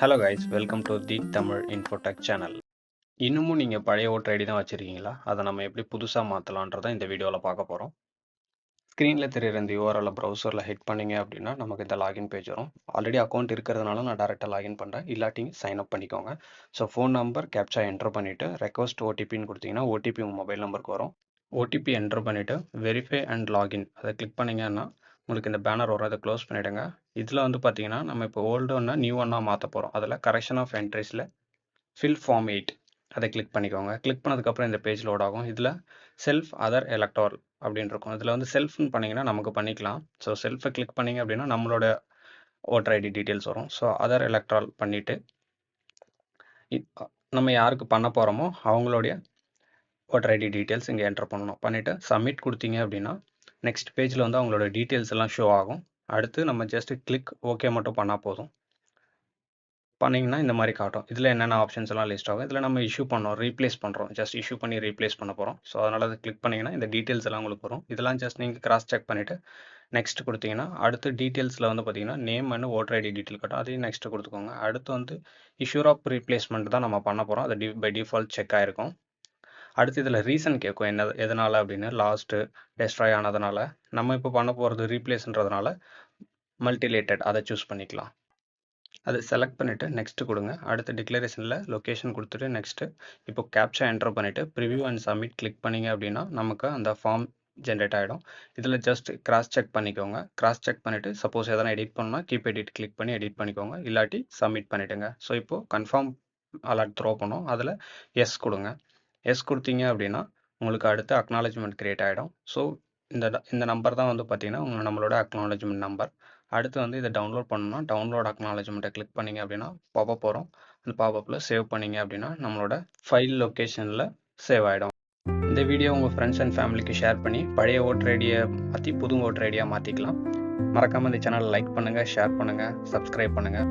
Hello guys welcome to the Tamil infotech channel இன்னமும் நீங்கள் பழைய ஓட்டர் ஐடி தான் வச்சுருக்கீங்களா? அதை நம்ம எப்படி புதுசாக மாற்றலான்றதை இந்த வீடியோவில் பார்க்க போகிறோம் ஸ்க்ரீனில் தெரியுற இந்த யூஆர்எல் ப்ரௌசரில் ஹிட் பண்ணீங்க அப்படின்னா நமக்கு இந்த லாகின் பேஜ் வரும். ஆல்ரெடி அக்கௌண்ட் இருக்கிறதுனால நான் டேரெக்டாக லாகின் பண்ணுறேன் இல்லாட்டி சைன் அப் பண்ணிக்கோங்க. So phone number captcha enter பண்ணிவிட்டு ரெக்வஸ்ட் ஓடிபின்னு கொடுத்தீங்கன்னா ஓடிபி உங்கள் மொபைல் நம்பருக்கு வரும். ஓடிபி என்டர் பண்ணிவிட்டு வெரிஃபை அண்ட் லாகின் அதை கிளிக் பண்ணிங்கன்னா உங்களுக்கு இந்த பேனர் வரும் அதை க்ளோஸ் பண்ணிவிடுங்க இதில் வந்து பார்த்தீங்கன்னா நம்ம இப்போ ஓல்டு ஒன்றா நியூ ஒன்றா மாற்ற போகிறோம் அதில் கரெக்ஷன் ஆஃப் என்ட்ரிஸில் ஃபில் ஃபார்ம் எயிட் அதை கிளிக் பண்ணிக்கோங்க. கிளிக் பண்ணதுக்கப்புறம் இந்த பேஜ் லோட் ஆகும். இதில் செல்ஃப் அதர் எலக்ட்ரால் அப்படின்னு இருக்கும். இதில் வந்து செல்ஃப்னு பண்ணிங்கன்னா நமக்கு பண்ணிக்கலாம். ஸோ செல்ஃபை கிளிக் பண்ணிங்க அப்படின்னா நம்மளோட ஓட்டர் ஐடி டீட்டெயில்ஸ் வரும். ஸோ அதர் எலக்ட்ரால் பண்ணிவிட்டு நம்ம யாருக்கு பண்ண போகிறோமோ அவங்களுடைய ஓட்டர் ஐடி டீட்டெயில்ஸ் இங்கே என்டர் பண்ணணும். பண்ணிவிட்டு சப்மிட் கொடுத்தீங்க அப்படின்னா நெக்ஸ்ட் பேஜில் வந்து அவங்களோட டீட்டெயில்ஸ் எல்லாம் ஷோ ஆகும். அடுத்து நம்ம ஜஸ்ட் கிளிக் ஓகே மட்டும் பண்ணால் போதும். பண்ணிங்கன்னா இந்த மாதிரி காட்டும். இதில் என்னென்ன ஆப்ஷன்ஸ் எல்லாம் லிஸ்ட் ஆகும்? இதில் நம்ம இஷ்யூ பண்ணோம் ரீப்ளேஸ் பண்ணுறோம் ஜஸ்ட் இஷ்யூ பண்ணி ரீப்ளேஸ் பண்ண போகிறோம் ஸோ அதனால் அதை கிளிக் பண்ணிங்கன்னா இந்த டீட்டெயில்ஸ் எல்லாம் உங்களுக்கு வரும். இதெல்லாம் ஜஸ்ட் நீங்கள் கிராஸ் செக் பண்ணிவிட்டு நெக்ஸ்ட் கொடுத்தீங்கன்னா அடுத்து டீட்டெயில்ஸில் வந்து பார்த்தீங்கன்னா name and voter ID detail கட்டும். அதையும் நெக்ஸ்ட் கொடுத்துக்கோங்க. அடுத்து வந்து இஷ்யூர் ஆஃப் ரீப்ளேஸ்மெண்ட் தான் நம்ம பண்ண போகிறோம் அது டி பை டிஃபால்ட் செக் ஆகிருக்கும் அடுத்து இதில் ரீசன் கேட்கும் என்ன எதனால் அப்படின்னு? லாஸ்ட்டு டெஸ்ட்ராய் ஆனதுனால. நம்ம இப்போ பண்ண போகிறது ரீப்ளேஸ்ன்றதுனால மல்டிலேட்டட் அதை சூஸ் பண்ணிக்கலாம். அதை செலக்ட் பண்ணிவிட்டு நெக்ஸ்ட்டு கொடுங்க. அடுத்த டிக்ளரேஷனில் லொக்கேஷன் கொடுத்துட்டு நெக்ஸ்ட்டு இப்போ கேப்சா என்டர் பண்ணிவிட்டு ப்ரிவியூ அண்ட் சப்மிட் கிளிக் பண்ணிங்க அப்படின்னா நமக்கு அந்த ஃபார்ம் ஜென்ரேட் ஆகிடும் இதில் ஜஸ்ட் கிராஸ் செக் பண்ணிக்கோங்க. கிராஸ் செக் பண்ணிவிட்டு சப்போஸ் எதனா எடிட் பண்ணால் கீப் எடிட் கிளிக் பண்ணி எடிட் பண்ணிக்கோங்க. இல்லாட்டி சப்மிட் பண்ணிவிடுங்க ஸோ இப்போது கன்ஃபார்ம் அலர்ட் த்ரோ பண்ணோம். அதில் எஸ் கொடுங்க. எஸ் கொடுத்தீங்க அப்படின்னா உங்களுக்கு அடுத்து அக்னாலஜ்மெண்ட் க்ரியேட் ஆகிடும் ஸோ இந்த இந்த நம்பர் தான் வந்து பார்த்தீங்கன்னா உங்கள் நம்மளோட அக்னாலஜ்மெண்ட் நம்பர் அடுத்து வந்து இதை டவுன்லோட் பண்ணணும்னா டவுன்லோட் அக்னாலஜ்மெண்ட்டை கிளிக் பண்ணிங்க அப்படின்னா பாப்பப் போகிறோம் அந்த பாப்பப்பில் சேவ் பண்ணிங்க அப்படின்னா நம்மளோட ஃபைல் லொக்கேஷனில் சேவ் ஆகிடும் இந்த வீடியோ உங்கள் ஃப்ரெண்ட்ஸ் அண்ட் ஃபேமிலிக்கு ஷேர் பண்ணி பழைய ஓட்டர் ஐடியை மாற்றி புது ஓட்டர் ஐடியாக மாற்றிக்கலாம் மறக்காமல் இந்த சேனலை லைக் பண்ணுங்கள் ஷேர் பண்ணுங்கள் சப்ஸ்கிரைப் பண்ணுங்கள்